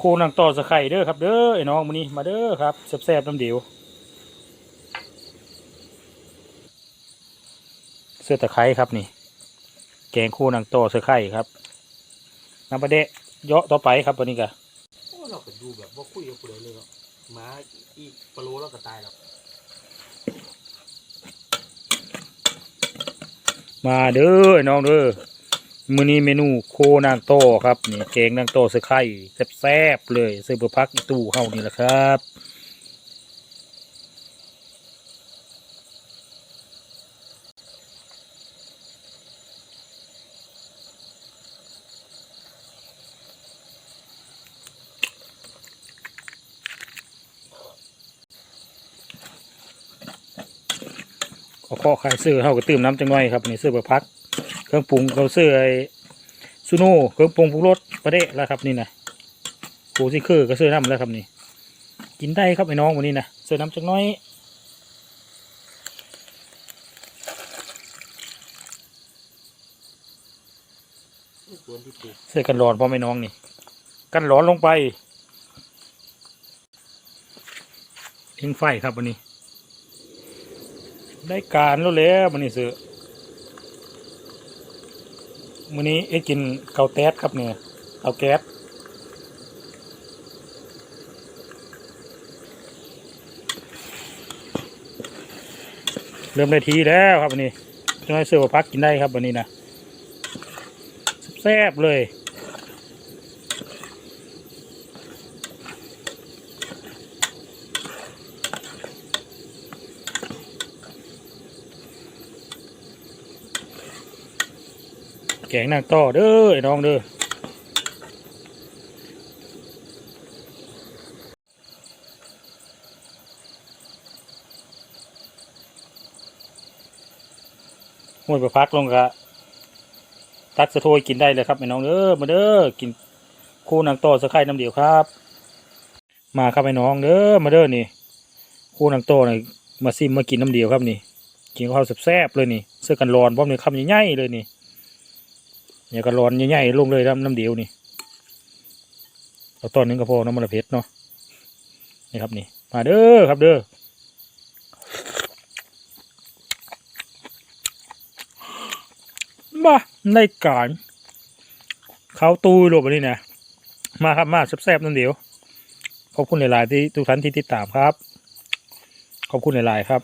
คูนังต่อสะไข่เด้อครับเด้อไอ้น้องมื้อนี้มาเด้อครับแซ่บๆน้ำเดียวเสื้อตะไคร้ครับนี่ แกงคู่นังต่อสะไข่ครับน้ำประเดะเยาะต่อไปครับวันนี้กะโอ้เราก็ดูแบบว่าคุยกับผู้ใดเลยเนาะหมาอีปลาโลเราก็ตายแล้วมาเด้อไอ้น้องเด้อ มื้อนี้เมนูโคนางโตครับนี่แกงนางโตสะไข่แซ่บๆเลยซื้อเพื่อพักอีตู้เฮานี่แหละครับเอาข้อขายซื้อเขาก็ตื่มน้ำจังหน่อยครับนี่ซื้อไปพัก เครื่องปรุงเขาซื้อไอ้ซูโน่เครื่องปรุงปรุงรสประเดะแล้วครับนี่นะโคซิคือก็ซื้อน้ำแล้วครับนี่ กินได้ครับไอ้น้องวันนี้นะซื้อน้ำจังน้อยเสื้อกันร้อนพอไม่น้องนี่ กันร้อนลงไปทิ้งไฟครับวันนี้ ได้การแล้วแล้ววันนี้ซื้อ วันนี้ไอ้กินเกาแต๊ดครับเนี่ยเกาแก๊สเริ่มได้ทีแล้วครับวันนี้จะให้เสือพักกินได้ครับวันนี้นะแซ่บเลย แกงนางต่อเด้อไอ้น้องเด้อหมดไปพักลงกะตักสะโทยกินได้เลยครับไอ้น้องเด้อมาเด้อกินคู่นางต่อสะไข่น้ำเดียวครับ มาครับไอ้น้องเด้อมาเด้อนี่ คู่นางต่อนี่มาซิมมากินน้ำเดียวครับนี่ กินข้าวแซ่บๆเลยนี่เสื้อกันร้อนพร้อมนี่คำใหญ่ๆเลยนี่ อย่าก็ร้อนใหญ่ๆลงเลยน้ำน้ำเดียวนี่เอาตอนนึงก็พอน้ำมันละเพ็ดเนาะนี่ครับนี่มาเด้อครับเด้อมาในการเขาตูโลบอันนี้นะมาครับมาแซ่บๆน้ำเดียวขอบคุณหลาย ๆ ที่ทุกท่านที่ติดตามครับ ขอบคุณหลาย ๆ ครับ